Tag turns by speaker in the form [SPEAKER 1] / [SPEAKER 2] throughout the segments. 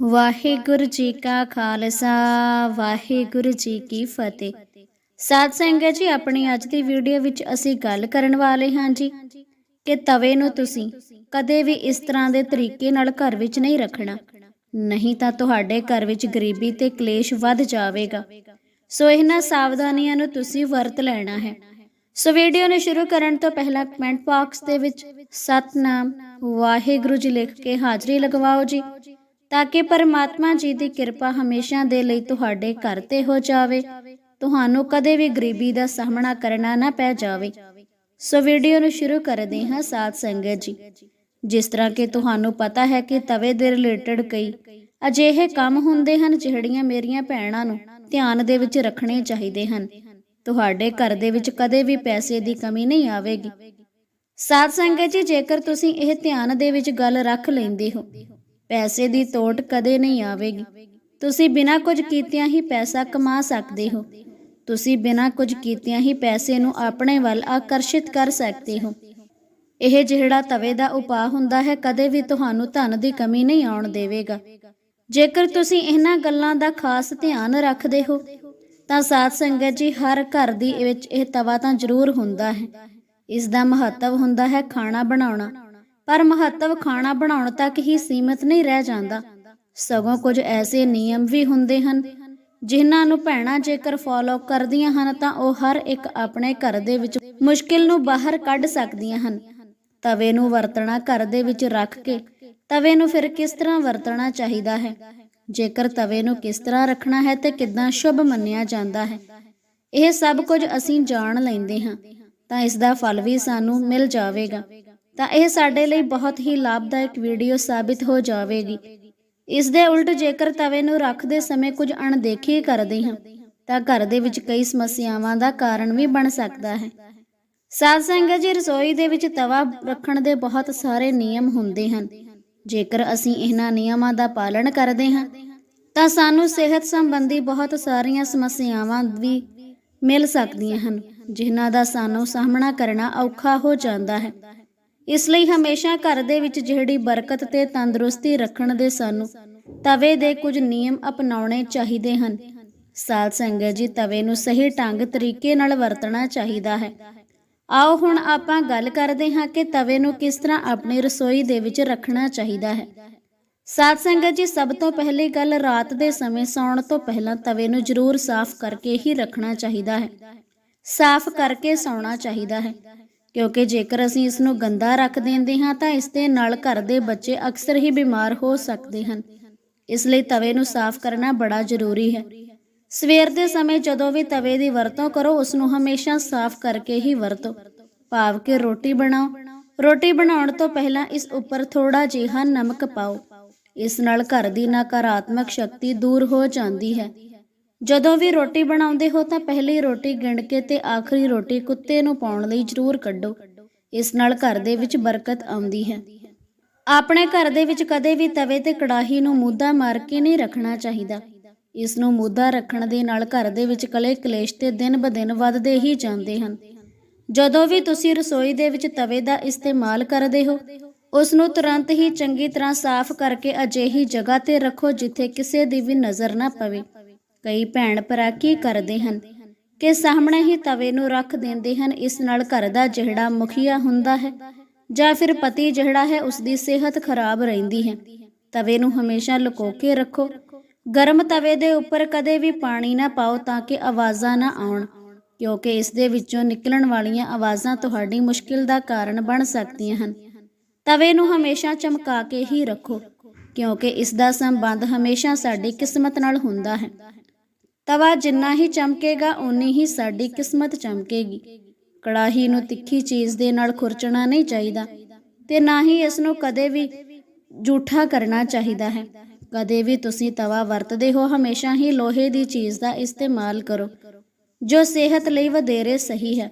[SPEAKER 1] ਵਾਹਿਗੁਰੂ ਜੀ ਕਾ ਖਾਲਸਾ, ਵਾਹਿਗੁਰੂ ਜੀ ਕੀ ਫਤਿਹ। ਸਾਧ ਸੰਗਤ ਜੀ, ਆਪਣੀ ਅੱਜ ਦੀ ਵੀਡੀਓ ਵਿੱਚ ਅਸੀਂ ਗੱਲ ਕਰਨ ਵਾਲੇ ਹਾਂ ਜੀ ਕਿ ਤਵੇ ਨੂੰ ਤੁਸੀਂ ਕਦੇ ਵੀ ਇਸ ਤਰ੍ਹਾਂ ਦੇ ਤਰੀਕੇ ਨਾਲ ਘਰ ਵਿੱਚ ਨਹੀਂ ਰੱਖਣਾ। ਨਹੀਂ ਤਾਂ ਤੁਹਾਡੇ ਘਰ ਵਿੱਚ ਗਰੀਬੀ ਤੇ ਕਲੇਸ਼ ਵੱਧ ਜਾਵੇਗਾ। ਸੋ ਇਹਨਾਂ ਸਾਵਧਾਨੀਆਂ ਨੂੰ ਤੁਸੀਂ ਵਰਤ ਲੈਣਾ ਹੈ। ਸੋ ਵੀਡੀਓ ਨੂੰ ਸ਼ੁਰੂ ਕਰਨ ਤੋਂ ਪਹਿਲਾਂ ਕਮੈਂਟ ਬਾਕਸ ਦੇ ਵਿੱਚ ਸਤਨਾਮ ਵਾਹਿਗੁਰੂ ਜੀ ਲਿਖ ਕੇ ਹਾਜ਼ਰੀ ਲਗਵਾਓ ਜੀ। ਤਾਂ ਕਿ ਪਰਮਾਤਮਾ ਜੀ ਦੀ ਕਿਰਪਾ ਹਮੇਸ਼ਾ ਦੇ ਲਈ ਤੁਹਾਡੇ ਘਰ ਤੇ ਹੋ ਜਾਵੇ। ਤੁਹਾਨੂੰ ਕਦੇ ਵੀ ਗਰੀਬੀ ਦਾ ਸਾਹਮਣਾ ਕਰਨਾ ਨਾ ਪੈ ਜਾਵੇ। ਸੋ ਵੀਡੀਓ ਨੂੰ ਸ਼ੁਰੂ ਕਰਦੇ ਹਾਂ ਸਾਧ ਸੰਗਤ ਜੀ। ਜਿਸ ਤਰ੍ਹਾਂ ਕਿ ਤੁਹਾਨੂੰ ਪਤਾ ਹੈ ਕਿ ਤਵੇ ਦੇ ਰਿਲੇਟਡ ਕਈ ਅਜਿਹੇ ਕੰਮ ਹੁੰਦੇ ਹਨ ਜਿਹੜੀਆਂ ਮੇਰੀਆਂ ਭੈਣਾਂ ਨੂੰ ਧਿਆਨ ਦੇ ਵਿੱਚ ਰੱਖਣੇ ਚਾਹੀਦੇ ਹਨ। ਤੁਹਾਡੇ ਘਰ ਦੇ ਵਿੱਚ ਕਦੇ ਵੀ ਪੈਸੇ ਦੀ ਕਮੀ ਨਹੀਂ ਆਵੇਗੀ। ਸਾਧ ਸੰਗਤ ਜੀ, ਜੇਕਰ ਤੁਸੀਂ ਇਹ ਧਿਆਨ ਦੇ ਵਿੱਚ ਗੱਲ ਰੱਖ ਲੈਂਦੇ ਹੋ ਪੈਸੇ ਦੀ ਤੋਟ ਕਦੇ ਨਹੀਂ ਆਵੇਗੀ। ਤੁਸੀਂ ਬਿਨਾਂ ਕੁਝ ਕੀਤਿਆਂ ਹੀ ਪੈਸਾ ਕਮਾ ਸਕਦੇ ਹੋ। ਤੁਸੀਂ ਬਿਨਾਂ ਕੁਝ ਕੀਤਿਆਂ ਹੀ ਪੈਸੇ ਨੂੰ ਆਪਣੇ ਵੱਲ ਆਕਰਸ਼ਿਤ ਕਰ ਸਕਦੇ ਹੋ। ਇਹ ਜਿਹੜਾ ਤਵੇ ਦਾ ਉਪਾਅ ਹੁੰਦਾ ਹੈ, ਕਦੇ ਵੀ ਤੁਹਾਨੂੰ ਧਨ ਦੀ ਕਮੀ ਨਹੀਂ ਆਉਣ ਦੇਵੇਗਾ। ਜੇਕਰ ਤੁਸੀਂ ਇਹਨਾਂ ਗੱਲਾਂ ਦਾ ਖਾਸ ਧਿਆਨ ਰੱਖਦੇ ਹੋ, ਤਾਂ ਸਾਧ ਸੰਗਤ ਜੀ, ਹਰ ਘਰ ਦੀ ਵਿੱਚ ਇਹ ਤਵਾ ਤਾਂ ਜ਼ਰੂਰ ਹੁੰਦਾ ਹੈ। ਇਸ ਦਾ ਮਹੱਤਵ ਹੁੰਦਾ ਹੈ ਖਾਣਾ ਬਣਾਉਣਾ। ਪਰ ਮਹੱਤਵ ਖਾਣਾ ਬਣਾਉਣ ਤੱਕ ਹੀ ਸੀਮਿਤ ਨਹੀਂ ਰਹਿ ਜਾਂਦਾ। ਸਗੋਂ ਕੁਝ ਐਸੇ ਨਿਯਮ ਵੀ ਹੁੰਦੇ ਹਨ, ਜਿਨ੍ਹਾਂ ਨੂੰ ਭੈਣਾਂ ਜੇਕਰ ਫੋਲੋ ਕਰਦੀਆਂ ਹਨ ਤਾਂ ਉਹ ਹਰ ਇੱਕ ਆਪਣੇ ਘਰ ਦੇ ਵਿੱਚ ਮੁਸ਼ਕਿਲ ਨੂੰ ਬਾਹਰ ਕੱਢ ਸਕਦੀਆਂ ਹਨ। ਤਵੇ ਨੂੰ ਵਰਤਣਾ ਘਰ ਦੇ ਵਿੱਚ ਰੱਖ ਕੇ ਤਵੇ ਨੂੰ ਫਿਰ ਕਿਸ ਤਰ੍ਹਾਂ ਵਰਤਣਾ ਚਾਹੀਦਾ ਹੈ? ਜੇਕਰ ਤਵੇ ਨੂੰ ਕਿਸ ਤਰ੍ਹਾਂ ਰੱਖਣਾ ਹੈ ਤੇ ਕਿੱਦਾਂ ਸ਼ੁਭ ਮੰਨਿਆ ਜਾਂਦਾ ਹੈ? ਇਹ ਸਭ ਕੁਝ ਅਸੀਂ ਜਾਣ ਲੈਂਦੇ ਹਾਂ, ਤਾਂ ਇਸ ਦਾ ਫਲ ਵੀ ਸਾਨੂੰ ਮਿਲ ਜਾਵੇਗਾ। ਤਾਂ ਇਹ ਸਾਡੇ ਲਈ ਬਹੁਤ ਹੀ ਲਾਭਦਾਇਕ ਵੀਡੀਓ ਸਾਬਿਤ ਹੋ ਜਾਵੇਗੀ। ਇਸ ਦੇ ਉਲਟ ਜੇਕਰ ਤਵੇ ਨੂੰ ਰੱਖਦੇ ਸਮੇਂ ਕੁਝ ਅਣਦੇਖੀ ਕਰਦੇ ਹਾਂ, ਤਾਂ ਘਰ ਦੇ ਵਿੱਚ ਕਈ ਸਮੱਸਿਆਵਾਂ ਦਾ ਕਾਰਨ ਵੀ ਬਣ ਸਕਦਾ ਹੈ। ਸਾਧ ਸੰਗਤ ਜੀ, ਰਸੋਈ ਦੇ ਵਿੱਚ ਤਵਾ ਰੱਖਣ ਦੇ ਬਹੁਤ ਸਾਰੇ ਨਿਯਮ ਹੁੰਦੇ ਹਨ। ਜੇਕਰ ਅਸੀਂ ਇਹਨਾਂ ਨਿਯਮਾਂ ਦਾ ਪਾਲਣ ਕਰਦੇ ਹਾਂ, ਤਾਂ ਸਾਨੂੰ ਸਿਹਤ ਸੰਬੰਧੀ ਬਹੁਤ ਸਾਰੀਆਂ ਸਮੱਸਿਆਵਾਂ ਵੀ ਮਿਲ ਸਕਦੀਆਂ ਹਨ, ਜਿਨ੍ਹਾਂ ਦਾ ਸਾਨੂੰ ਸਾਹਮਣਾ ਕਰਨਾ ਔਖਾ ਹੋ ਜਾਂਦਾ ਹੈ। ਇਸ ਲਈ ਹਮੇਸ਼ਾ ਘਰ ਦੇ ਵਿੱਚ ਜਿਹੜੀ ਬਰਕਤ ਤੇ ਤੰਦਰੁਸਤੀ ਰੱਖਣ ਦੇ ਸਾਨੂੰ ਤਵੇ ਦੇ ਕੁਝ ਨਿਯਮ ਅਪਣਾਉਣੇ ਚਾਹੀਦੇ ਹਨ। ਸਾਧ ਸੰਗਤ ਜੀ, ਤਵੇ ਨੂੰ ਸਹੀ ਢੰਗ ਤਰੀਕੇ ਨਾਲ ਵਰਤਣਾ ਚਾਹੀਦਾ ਹੈ। ਆਓ ਹੁਣ ਆਪਾਂ ਗੱਲ ਕਰਦੇ ਹਾਂ ਕਿ ਤਵੇ ਨੂੰ ਕਿਸ ਤਰ੍ਹਾਂ ਆਪਣੀ ਰਸੋਈ ਦੇ ਵਿੱਚ ਰੱਖਣਾ ਚਾਹੀਦਾ ਹੈ। ਸਾਧ ਸੰਗਤ ਜੀ, ਸਭ ਤੋਂ ਪਹਿਲੀ ਗੱਲ ਰਾਤ ਦੇ ਸਮੇਂ ਸੌਣ ਤੋਂ ਪਹਿਲਾਂ ਤਵੇ ਨੂੰ ਜ਼ਰੂਰ ਸਾਫ਼ ਕਰਕੇ ਹੀ ਰੱਖਣਾ ਚਾਹੀਦਾ ਹੈ। ਸਾਫ਼ ਕਰਕੇ ਸੌਣਾ ਚਾਹੀਦਾ ਹੈ। ਕਿਉਂਕਿ ਜੇਕਰ ਅਸੀਂ ਇਸ ਨੂੰ ਗੰਦਾ ਰੱਖ ਦਿੰਦੇ ਹਾਂ, ਤਾਂ ਇਸ ਦੇ ਨਾਲ ਘਰ ਦੇ ਬੱਚੇ ਅਕਸਰ ਹੀ ਬਿਮਾਰ ਹੋ ਸਕਦੇ ਹਨ। ਇਸ ਲਈ ਤਵੇ ਨੂੰ ਸਾਫ਼ ਕਰਨਾ ਬੜਾ ਜ਼ਰੂਰੀ ਹੈ। ਸਵੇਰ ਦੇ ਸਮੇਂ ਜਦੋਂ ਵੀ ਤਵੇ ਦੀ ਵਰਤੋਂ ਕਰੋ ਉਸ ਨੂੰ ਹਮੇਸ਼ਾ ਸਾਫ਼ ਕਰਕੇ ਹੀ ਵਰਤੋ। ਭਾਵ ਕਿ ਰੋਟੀ ਬਣਾਓ। ਰੋਟੀ ਬਣਾਉਣ ਤੋਂ ਪਹਿਲਾਂ ਇਸ ਉੱਪਰ ਥੋੜਾ ਜਿਹਾ ਨਮਕ ਪਾਓ। ਇਸ ਨਾਲ ਘਰ ਦੀ ਨਕਾਰਾਤਮਕ ਸ਼ਕਤੀ ਦੂਰ ਹੋ ਜਾਂਦੀ ਹੈ। ਜਦੋਂ ਵੀ ਰੋਟੀ ਬਣਾਉਂਦੇ ਹੋ ਤਾਂ ਪਹਿਲੀ ਰੋਟੀ ਗਿਣ ਕੇ ਤੇ ਆਖਰੀ ਰੋਟੀ ਕੁੱਤੇ ਨੂੰ ਪਾਉਣ ਲਈ ਜ਼ਰੂਰ ਕੱਢੋ। ਇਸ ਨਾਲ ਘਰ ਦੇ ਵਿੱਚ ਬਰਕਤ ਆਉਂਦੀ ਹੈ। ਆਪਣੇ ਘਰ ਦੇ ਵਿੱਚ ਕਦੇ ਵੀ ਤਵੇ ਤੇ ਕੜਾਹੀ ਨੂੰ ਮੁੱਦਾ ਮਾਰ ਕੇ ਨਹੀਂ ਰੱਖਣਾ ਚਾਹੀਦਾ। ਇਸ ਨੂੰ ਮੁੱਦਾ ਰੱਖਣ ਦੇ ਨਾਲ ਘਰ ਦੇ ਵਿੱਚ ਕਲੇ ਕਲੇਸ਼ ਤੇ ਦਿਨ ਬ ਦਿਨ ਵੱਧਦੇ ਹੀ ਜਾਂਦੇ ਹਨ। ਜਦੋਂ ਵੀ ਤੁਸੀਂ ਰਸੋਈ ਦੇ ਵਿੱਚ ਤਵੇ ਦਾ ਇਸਤੇਮਾਲ ਕਰਦੇ ਹੋ, ਉਸ ਨੂੰ ਤੁਰੰਤ ਹੀ ਚੰਗੀ ਤਰ੍ਹਾਂ ਸਾਫ਼ ਕਰਕੇ ਅਜਿਹੀ ਜਗ੍ਹਾ ਤੇ ਰੱਖੋ ਜਿੱਥੇ ਕਿਸੇ ਦੀ ਵੀ ਨਜ਼ਰ ਨਾ ਪਵੇ। ਕਈ ਭੈਣ ਭਰਾ ਕੀ ਕਰਦੇ ਹਨ? ਕਿ ਸਾਹਮਣੇ ਹੀ ਤਵੇ ਨੂੰ ਰੱਖ ਦਿੰਦੇ ਹਨ, ਇਸ ਨਾਲ ਘਰ ਦਾ ਜਿਹੜਾ ਮੁਖੀਆ ਹੁੰਦਾ ਹੈ ਜਾਂ ਫਿਰ ਪਤੀ ਜਿਹੜਾ ਹੈ ਉਸ ਦੀ ਸਿਹਤ ਖਰਾਬ ਰਹਿੰਦੀ ਹੈ। ਤਵੇ ਨੂੰ ਹਮੇਸ਼ਾ ਲੁਕੋ ਕੇ ਰੱਖੋ। ਗਰਮ ਤਵੇ ਦੇ ਉੱਪਰ ਕਦੇ ਵੀ ਪਾਣੀ ਨਾ ਪਾਓ ਤਾਂ ਕਿ ਆਵਾਜ਼ਾਂ ਨਾ ਆਉਣ, ਕਿਉਂਕਿ ਇਸ ਦੇ ਵਿੱਚੋਂ ਨਿਕਲਣ ਵਾਲੀਆਂ ਆਵਾਜ਼ਾਂ ਤੁਹਾਡੀ ਮੁਸ਼ਕਿਲ ਦਾ ਕਾਰਨ ਬਣ ਸਕਦੀਆਂ ਹਨ। ਤਵੇ ਨੂੰ ਹਮੇਸ਼ਾ ਚਮਕਾ ਕੇ ਹੀ ਰੱਖੋ, ਕਿਉਂਕਿ ਇਸ ਦਾ ਸੰਬੰਧ ਹਮੇਸ਼ਾ ਸਾਡੀ ਕਿਸਮਤ ਨਾਲ ਹੁੰਦਾ ਹੈ। ਤਵਾ ਜਿੰਨਾ ਹੀ ਚਮਕੇਗਾ, ਓਨੀ ਹੀ ਸਾਡੀ ਕਿਸਮਤ ਚਮਕੇਗੀ। ਕੜਾਹੀ ਨੂੰ ਤਿੱਖੀ ਚੀਜ਼ ਦੇ ਨਾਲ ਖੁਰਚਣਾ ਨਹੀਂ ਚਾਹੀਦਾ ਤੇ ਨਾ ਹੀ ਇਸ ਨੂੰ ਕਦੇ ਵੀ ਜੂਠਾ ਕਰਨਾ ਚਾਹੀਦਾ ਹੈ। ਕਦੇ ਵੀ ਤੁਸੀਂ ਤਵਾ ਵਰਤਦੇ ਹੋ, ਹਮੇਸ਼ਾ ਹੀ ਲੋਹੇ ਦੀ ਚੀਜ਼ ਦਾ ਇਸਤੇਮਾਲ ਕਰੋ, ਜੋ ਸਿਹਤ ਲਈ ਵਧੇਰੇ ਸਹੀ ਹੈ।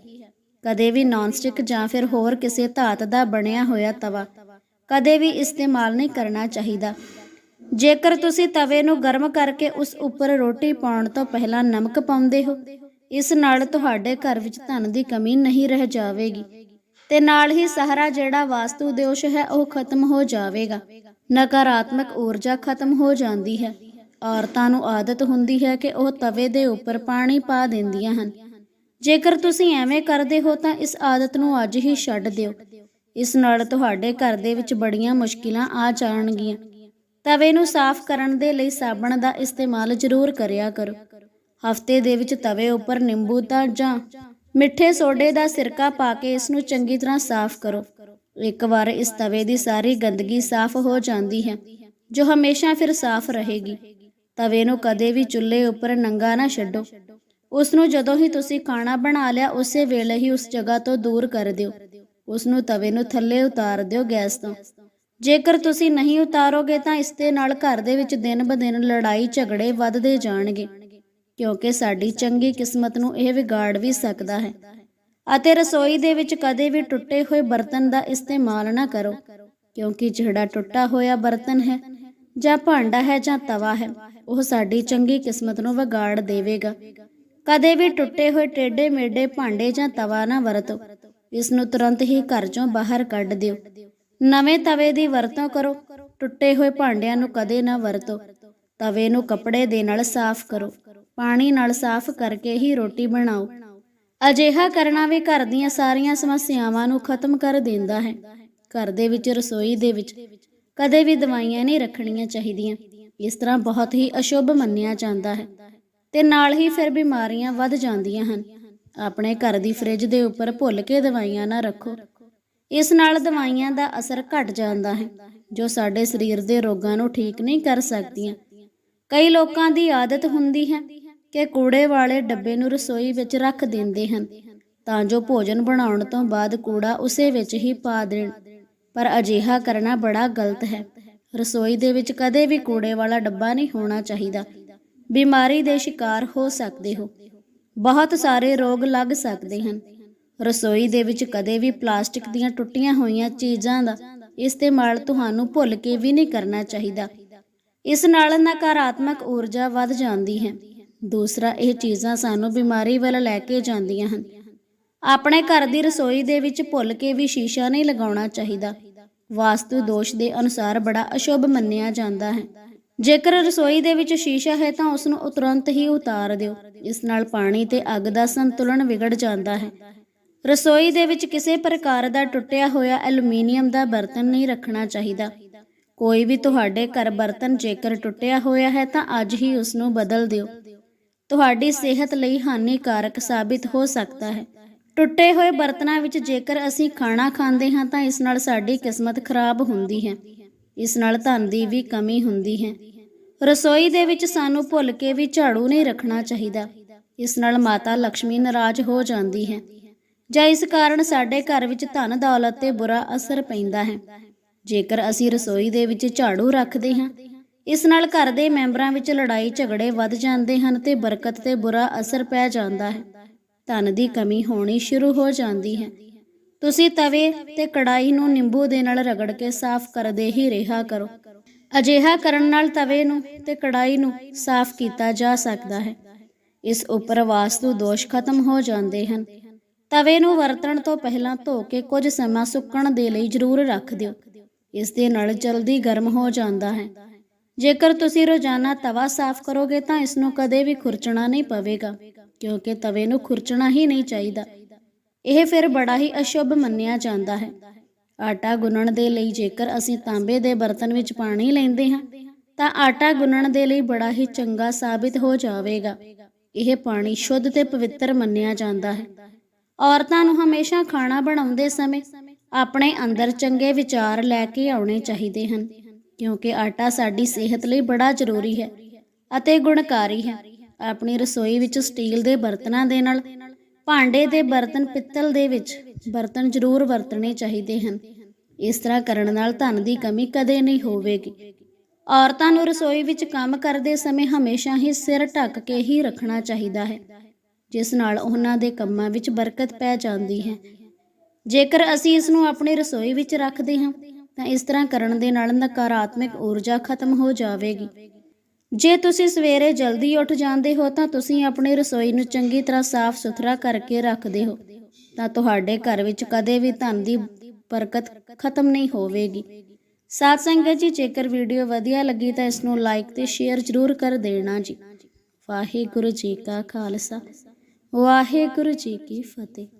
[SPEAKER 1] ਕਦੇ ਵੀ ਨਾਨਸਟਿਕ ਜਾਂ ਫਿਰ ਹੋਰ ਕਿਸੇ ਧਾਤ ਦਾ ਬਣਿਆ ਹੋਇਆ ਤਵਾ ਕਦੇ ਵੀ ਇਸਤੇਮਾਲ ਨਹੀਂ ਕਰਨਾ ਚਾਹੀਦਾ। ਜੇਕਰ ਤੁਸੀਂ ਤਵੇ ਨੂੰ ਗਰਮ ਕਰਕੇ ਉਸ ਉੱਪਰ ਰੋਟੀ ਪਾਉਣ ਤੋਂ ਪਹਿਲਾਂ ਨਮਕ ਪਾਉਂਦੇ ਹੋ, ਇਸ ਨਾਲ ਤੁਹਾਡੇ ਘਰ ਵਿੱਚ ਧਨ ਦੀ ਕਮੀ ਨਹੀਂ ਰਹਿ ਜਾਵੇਗੀ ਤੇ ਨਾਲ ਹੀ ਸਹਾਰਾ ਜਿਹੜਾ ਵਾਸਤੂ ਦੋਸ਼ ਹੈ, ਉਹ ਖਤਮ ਹੋ ਜਾਵੇਗਾ। ਨਕਾਰਾਤਮਕ ਊਰਜਾ ਖਤਮ ਹੋ ਜਾਂਦੀ ਹੈ। ਔਰਤਾਂ ਨੂੰ ਆਦਤ ਹੁੰਦੀ ਹੈ ਕਿ ਉਹ ਤਵੇ ਦੇ ਉੱਪਰ ਪਾਣੀ ਪਾ ਦਿੰਦੀਆਂ ਹਨ। ਜੇਕਰ ਤੁਸੀਂ ਐਵੇਂ ਕਰਦੇ ਹੋ ਤਾਂ ਇਸ ਆਦਤ ਨੂੰ ਅੱਜ ਹੀ ਛੱਡ ਦਿਓ। ਇਸ ਨਾਲ ਤੁਹਾਡੇ ਘਰ ਦੇ ਵਿੱਚ ਬੜੀਆਂ ਮੁਸ਼ਕਿਲਾਂ ਆ ਜਾਣਗੀਆਂ। ਤਵੇ ਨੂੰ ਸਾਫ਼ ਕਰਨ ਦੇ ਲਈ ਸਾਬਣ ਦਾ ਇਸਤੇਮਾਲ ਜ਼ਰੂਰ ਕਰਿਆ ਕਰੋ। ਹਫ਼ਤੇ ਦੇ ਵਿੱਚ ਤਵੇ ਉੱਪਰ ਨਿੰਬੂ ਦਾ ਜਾਂ ਮਿੱਠੇ ਸੋਡੇ ਦਾ ਸਿਰਕਾ ਪਾ ਕੇ ਇਸ ਨੂੰ ਚੰਗੀ ਤਰ੍ਹਾਂ ਸਾਫ਼ ਕਰੋ। ਇੱਕ ਵਾਰ ਇਸ ਤਵੇ ਦੀ ਸਾਰੀ ਗੰਦਗੀ ਸਾਫ਼ ਹੋ ਜਾਂਦੀ ਹੈ, ਜੋ ਹਮੇਸ਼ਾ ਫਿਰ ਸਾਫ਼ ਰਹੇਗੀ। ਤਵੇ ਨੂੰ ਕਦੇ ਵੀ ਚੁੱਲ੍ਹੇ ਉੱਪਰ ਨੰਗਾ ਨਾ ਛੱਡੋ। ਉਸ ਨੂੰ ਜਦੋਂ ਹੀ ਤੁਸੀਂ ਖਾਣਾ ਬਣਾ ਲਿਆ, ਉਸੇ ਵੇਲੇ ਹੀ ਉਸ ਜਗ੍ਹਾ ਤੋਂ ਦੂਰ ਕਰ ਦਿਓ। ਉਸ ਨੂੰ ਤਵੇ ਨੂੰ ਥੱਲੇ ਉਤਾਰ ਦਿਓ ਗੈਸ ਤੋਂ। ਜੇਕਰ ਤੁਸੀਂ ਨਹੀਂ ਉਤਾਰੋਗੇ ਤਾਂ ਇਸ ਦੇ ਨਾਲ ਘਰ ਦੇ ਵਿੱਚ ਦਿਨ ਬ ਦਿਨ ਲੜਾਈ ਝਗੜੇ ਵੱਧਦੇ ਜਾਣਗੇ, ਕਿਉਂਕਿ ਸਾਡੀ ਚੰਗੀ ਕਿਸਮਤ ਨੂੰ ਇਹ ਵਿਗਾੜ ਵੀ ਸਕਦਾ ਹੈ। ਅਤੇ ਰਸੋਈ ਦੇ ਵਿੱਚ ਕਦੇ ਵੀ ਟੁੱਟੇ ਹੋਏ ਬਰਤਨ ਦਾ ਇਸਤੇਮਾਲ ਨਾ ਕਰੋ, ਕਿਉਂਕਿ ਜਿਹੜਾ ਟੁੱਟਾ ਹੋਇਆ ਬਰਤਨ ਹੈ, ਜਾਂ ਭਾਂਡਾ ਹੈ ਜਾਂ ਤਵਾ ਹੈ, ਉਹ ਸਾਡੀ ਚੰਗੀ ਕਿਸਮਤ ਨੂੰ ਵਿਗਾੜ ਦੇਵੇਗਾ। ਕਦੇ ਵੀ ਟੁੱਟੇ ਹੋਏ ਟੇਢੇ ਮੇਢੇ ਭਾਂਡੇ ਜਾਂ ਤਵਾ ਨਾ ਵਰਤੋ, ਇਸ ਨੂੰ ਤੁਰੰਤ ਹੀ ਘਰ ਚੋਂ ਬਾਹਰ ਕੱਢ ਦਿਓ। ਨਵੇਂ ਤਵੇ ਦੀ ਵਰਤੋਂ ਕਰੋ। ਟੁੱਟੇ ਹੋਏ ਭਾਂਡਿਆਂ ਨੂੰ ਕਦੇ ਨਾ ਵਰਤੋ। ਤਵੇ ਨੂੰ ਕੱਪੜੇ ਦੇ ਨਾਲ ਸਾਫ਼ ਕਰੋ। ਪਾਣੀ ਨਾਲ ਸਾਫ਼ ਕਰਕੇ ਹੀ ਰੋਟੀ ਬਣਾਓ। ਅਜਿਹਾ ਕਰਨਾ ਵੀ ਘਰ ਦੀਆਂ ਸਾਰੀਆਂ ਸਮੱਸਿਆਵਾਂ ਨੂੰ ਖਤਮ ਕਰ ਦਿੰਦਾ ਹੈ। ਘਰ ਦੇ ਵਿੱਚ, ਰਸੋਈ ਦੇ ਵਿੱਚ ਕਦੇ ਵੀ ਦਵਾਈਆਂ ਨਹੀਂ ਰੱਖਣੀਆਂ ਚਾਹੀਦੀਆਂ। ਇਸ ਤਰ੍ਹਾਂ ਬਹੁਤ ਹੀ ਅਸ਼ੁਭ ਮੰਨਿਆ ਜਾਂਦਾ ਹੈ ਤੇ ਨਾਲ ਹੀ ਫਿਰ ਬਿਮਾਰੀਆਂ ਵੱਧ ਜਾਂਦੀਆਂ ਹਨ। ਆਪਣੇ ਘਰ ਦੀ ਫ੍ਰਿਜ ਦੇ ਉੱਪਰ ਭੁੱਲ ਕੇ ਦਵਾਈਆਂ ਨਾ ਰੱਖੋ। ਇਸ ਨਾਲ ਦਵਾਈਆਂ ਦਾ ਅਸਰ ਘਟ ਜਾਂਦਾ ਹੈ, ਜੋ ਸਾਡੇ ਸਰੀਰ ਦੇ ਰੋਗਾਂ ਨੂੰ ਠੀਕ ਨਹੀਂ ਕਰ ਸਕਦੀਆਂ। ਕਈ ਲੋਕਾਂ ਦੀ ਆਦਤ ਹੁੰਦੀ ਹੈ ਕਿ ਕੂੜੇ ਵਾਲੇ ਡੱਬੇ ਨੂੰ ਰਸੋਈ ਵਿੱਚ ਰੱਖ ਦਿੰਦੇ ਹਨ, ਤਾਂ ਜੋ ਭੋਜਨ ਬਣਾਉਣ ਤੋਂ ਬਾਅਦ ਕੂੜਾ ਉਸੇ ਵਿੱਚ ਹੀ ਪਾ ਦੇਣ। ਪਰ ਅਜਿਹਾ ਕਰਨਾ ਬੜਾ ਗਲਤ ਹੈ। ਰਸੋਈ ਦੇ ਵਿੱਚ ਕਦੇ ਵੀ ਕੂੜੇ ਵਾਲਾ ਡੱਬਾ ਨਹੀਂ ਹੋਣਾ ਚਾਹੀਦਾ। ਬਿਮਾਰੀ ਦੇ ਸ਼ਿਕਾਰ ਹੋ ਸਕਦੇ ਹੋ। ਬਹੁਤ ਸਾਰੇ ਰੋਗ ਲੱਗ ਸਕਦੇ ਹਨ। ਰਸੋਈ ਦੇ ਵਿੱਚ ਕਦੇ ਵੀ ਪਲਾਸਟਿਕ ਦੀਆਂ ਟੁੱਟੀਆਂ ਹੋਈਆਂ ਚੀਜ਼ਾਂ ਦਾ ਇਸਤੇਮਾਲ ਤੁਹਾਨੂੰ ਭੁੱਲ ਕੇ ਵੀ ਨਹੀਂ ਕਰਨਾ ਚਾਹੀਦਾ। ਇਸ ਨਾਲ ਨਕਾਰਾਤਮਕ ਊਰਜਾ ਵੱਧ ਜਾਂਦੀ ਹੈ। ਦੂਸਰਾ, ਇਹ ਚੀਜ਼ਾਂ ਸਾਨੂੰ ਬਿਮਾਰੀ ਵੱਲ ਲੈ ਕੇ ਜਾਂਦੀਆਂ ਹਨ। ਆਪਣੇ ਘਰ ਦੀ ਰਸੋਈ ਦੇ ਵਿੱਚ ਭੁੱਲ ਕੇ ਵੀ ਸ਼ੀਸ਼ਾ ਨਹੀਂ ਲਗਾਉਣਾ ਚਾਹੀਦਾ। ਵਾਸਤੂ ਦੋਸ਼ ਦੇ ਅਨੁਸਾਰ ਬੜਾ ਅਸ਼ੁਭ ਮੰਨਿਆ ਜਾਂਦਾ ਹੈ। ਜੇਕਰ ਰਸੋਈ ਦੇ ਵਿੱਚ ਸ਼ੀਸ਼ਾ ਹੈ ਤਾਂ ਉਸ ਨੂੰ ਤੁਰੰਤ ਹੀ ਉਤਾਰ ਦਿਓ। ਇਸ ਨਾਲ ਪਾਣੀ ਤੇ ਅੱਗ ਦਾ ਸੰਤੁਲਨ ਵਿਗੜ ਜਾਂਦਾ ਹੈ। ਰਸੋਈ ਦੇ ਵਿੱਚ ਕਿਸੇ ਪ੍ਰਕਾਰ ਦਾ ਟੁੱਟਿਆ ਹੋਇਆ ਐਲੂਮੀਨੀਅਮ ਦਾ ਬਰਤਨ ਨਹੀਂ ਰੱਖਣਾ ਚਾਹੀਦਾ। ਕੋਈ ਵੀ ਤੁਹਾਡੇ ਘਰ ਬਰਤਨ ਜੇਕਰ ਟੁੱਟਿਆ ਹੋਇਆ ਹੈ ਤਾਂ ਅੱਜ ਹੀ ਉਸ ਨੂੰ ਬਦਲ ਦਿਓ। ਤੁਹਾਡੀ ਸਿਹਤ ਲਈ ਹਾਨੀਕਾਰਕ ਸਾਬਿਤ ਹੋ ਸਕਦਾ ਹੈ। ਟੁੱਟੇ ਹੋਏ ਬਰਤਨਾਂ ਵਿੱਚ ਜੇਕਰ ਅਸੀਂ ਖਾਣਾ ਖਾਂਦੇ ਹਾਂ ਤਾਂ ਇਸ ਨਾਲ ਸਾਡੀ ਕਿਸਮਤ ਖਰਾਬ ਹੁੰਦੀ ਹੈ। ਇਸ ਨਾਲ ਧਨ ਦੀ ਵੀ ਕਮੀ ਹੁੰਦੀ ਹੈ। ਰਸੋਈ ਦੇ ਵਿੱਚ ਸਾਨੂੰ ਭੁੱਲ ਕੇ ਵੀ ਝਾੜੂ ਨਹੀਂ ਰੱਖਣਾ ਚਾਹੀਦਾ। ਇਸ ਨਾਲ ਮਾਤਾ ਲక్ష్ਮੀ ਨਾਰਾਜ਼ ਹੋ ਜਾਂਦੀ ਹੈ। ਜਾਂ ਇਸ ਕਾਰਨ ਸਾਡੇ ਘਰ ਵਿੱਚ ਧਨ ਦੌਲਤ ਤੇ ਬੁਰਾ ਅਸਰ ਪੈਂਦਾ ਹੈ। ਜੇਕਰ ਅਸੀਂ ਰਸੋਈ ਦੇ ਵਿੱਚ ਝਾੜੂ ਰੱਖਦੇ ਹਾਂ, ਇਸ ਨਾਲ ਘਰ ਦੇ ਮੈਂਬਰਾਂ ਵਿੱਚ ਲੜਾਈ ਝਗੜੇ ਵੱਧ ਜਾਂਦੇ ਹਨ ਤੇ ਬਰਕਤ ਤੇ ਬੁਰਾ ਅਸਰ ਪੈ ਜਾਂਦਾ ਹੈ। ਧਨ ਦੀ ਕਮੀ ਹੋਣੀ ਸ਼ੁਰੂ ਹੋ ਜਾਂਦੀ ਹੈ। ਤੁਸੀਂ ਤਵੇ ਤੇ ਕੜਾਈ ਨੂੰ ਨਿੰਬੂ ਦੇ ਨਾਲ ਰਗੜ ਕੇ ਸਾਫ਼ ਕਰਦੇ ਹੀ ਰਿਹਾ ਕਰੋ। ਅਜਿਹਾ ਕਰਨ ਨਾਲ ਤਵੇ ਨੂੰ ਤੇ ਕੜਾਈ ਨੂੰ ਸਾਫ਼ ਕੀਤਾ ਜਾ ਸਕਦਾ ਹੈ। ਇਸ ਉੱਪਰ ਵਾਸਤੂ ਦੋਸ਼ ਖਤਮ ਹੋ ਜਾਂਦੇ ਹਨ। ਤਵੇ ਨੂੰ ਵਰਤਣ ਤੋਂ ਪਹਿਲਾਂ ਧੋ ਕੇ ਕੁਝ ਸਮਾਂ ਸੁੱਕਣ ਦੇ ਲਈ ਜ਼ਰੂਰ ਰੱਖ ਦਿਓ। ਇਸ ਦੇ ਨਾਲ ਜਲਦੀ ਗਰਮ ਹੋ ਜਾਂਦਾ ਹੈ। ਜੇਕਰ ਤੁਸੀਂ ਰੋਜ਼ਾਨਾ ਤਵਾ ਸਾਫ਼ ਕਰੋਗੇ ਤਾਂ ਇਸ ਨੂੰ ਕਦੇ ਵੀ ਖੁਰਚਣਾ ਨਹੀਂ ਪਵੇਗਾ, ਕਿਉਂਕਿ ਤਵੇ ਨੂੰ ਖੁਰਚਣਾ ਹੀ ਨਹੀਂ ਚਾਹੀਦਾ। ਇਹ ਫਿਰ ਬੜਾ ਹੀ ਅਸ਼ੁਭ ਮੰਨਿਆ ਜਾਂਦਾ ਹੈ। ਆਟਾ ਗੁੰਨਣ ਦੇ ਲਈ ਜੇਕਰ ਅਸੀਂ ਤਾਂਬੇ ਦੇ ਬਰਤਨ ਵਿੱਚ ਪਾਣੀ ਲੈਂਦੇ ਹਾਂ, ਤਾਂ ਆਟਾ ਗੁੰਨਣ ਦੇ ਲਈ ਬੜਾ ਹੀ ਚੰਗਾ ਸਾਬਿਤ ਹੋ ਜਾਵੇਗਾ। ਇਹ ਪਾਣੀ ਸ਼ੁੱਧ ਤੇ ਪਵਿੱਤਰ ਮੰਨਿਆ ਜਾਂਦਾ ਹੈ। ਔਰਤਾਂ ਨੂੰ ਹਮੇਸ਼ਾ ਖਾਣਾ ਬਣਾਉਂਦੇ ਸਮੇਂ ਆਪਣੇ ਅੰਦਰ ਚੰਗੇ ਵਿਚਾਰ ਲੈ ਕੇ ਆਉਣੇ ਚਾਹੀਦੇ ਹਨ, ਕਿਉਂਕਿ ਆਟਾ ਸਾਡੀ ਸਿਹਤ ਲਈ ਬੜਾ ਜ਼ਰੂਰੀ ਹੈ ਅਤੇ ਗੁਣਕਾਰੀ ਹੈ। ਆਪਣੀ ਰਸੋਈ ਵਿੱਚ ਸਟੀਲ ਦੇ ਬਰਤਨਾਂ ਦੇ ਨਾਲ, ਭਾਂਡੇ ਦੇ ਬਰਤਨ ਪਿੱਤਲ ਦੇ ਵਿੱਚ ਬਰਤਨ ਜ਼ਰੂਰ ਵਰਤਣੇ ਚਾਹੀਦੇ ਹਨ। ਇਸ ਤਰ੍ਹਾਂ ਕਰਨ ਨਾਲ ਧਨ ਦੀ ਕਮੀ ਕਦੇ ਨਹੀਂ ਹੋਵੇਗੀ। ਔਰਤਾਂ ਨੂੰ ਰਸੋਈ ਵਿੱਚ ਕੰਮ ਕਰਦੇ ਸਮੇਂ ਹਮੇਸ਼ਾ ਹੀ ਸਿਰ ਢੱਕ ਕੇ ਹੀ ਰੱਖਣਾ ਚਾਹੀਦਾ ਹੈ। ਜਿਸ ਨਾਲ ਉਹਨਾਂ ਦੇ ਕੰਮਾਂ ਵਿੱਚ ਬਰਕਤ ਪੈ ਜਾਂਦੀ ਹੈ। ਜੇਕਰ ਅਸੀਂ ਇਸ ਨੂੰ ਆਪਣੀ ਰਸੋਈ ਵਿੱਚ ਰੱਖਦੇ ਹਾਂ, ਤਾਂ ਇਸ ਤਰ੍ਹਾਂ ਕਰਨ ਦੇ ਨਾਲ ਨਕਾਰਾਤਮਕ ਊਰਜਾ ਖਤਮ ਹੋ ਜਾਵੇਗੀ। ਜੇ ਤੁਸੀਂ ਸਵੇਰੇ ਜਲਦੀ ਉੱਠ ਜਾਂਦੇ ਹੋ, ਤਾਂ ਤੁਸੀਂ ਆਪਣੀ ਰਸੋਈ ਨੂੰ ਚੰਗੀ ਤਰ੍ਹਾਂ ਸਾਫ਼ ਸੁਥਰਾ ਕਰਕੇ ਰੱਖਦੇ ਹੋ, ਤਾਂ ਤੁਹਾਡੇ ਘਰ ਵਿੱਚ ਕਦੇ ਵੀ ਧਨ ਦੀ ਬਰਕਤ ਖਤਮ ਨਹੀਂ ਹੋਵੇਗੀ। ਸਾਧ ਸੰਗਤ ਜੀ, ਜੇਕਰ ਵੀਡੀਓ ਵਧੀਆ ਲੱਗੀ, ਤਾਂ ਇਸ ਨੂੰ ਲਾਈਕ ਤੇ ਸ਼ੇਅਰ ਜ਼ਰੂਰ ਕਰ ਦੇਣਾ ਜੀ। ਵਾਹਿਗੁਰੂ ਜੀ ਕਾ ਖਾਲਸਾ। ਵਾਹਿਗੁਰੂ ਜੀ ਕੀ ਫਤਿਹ।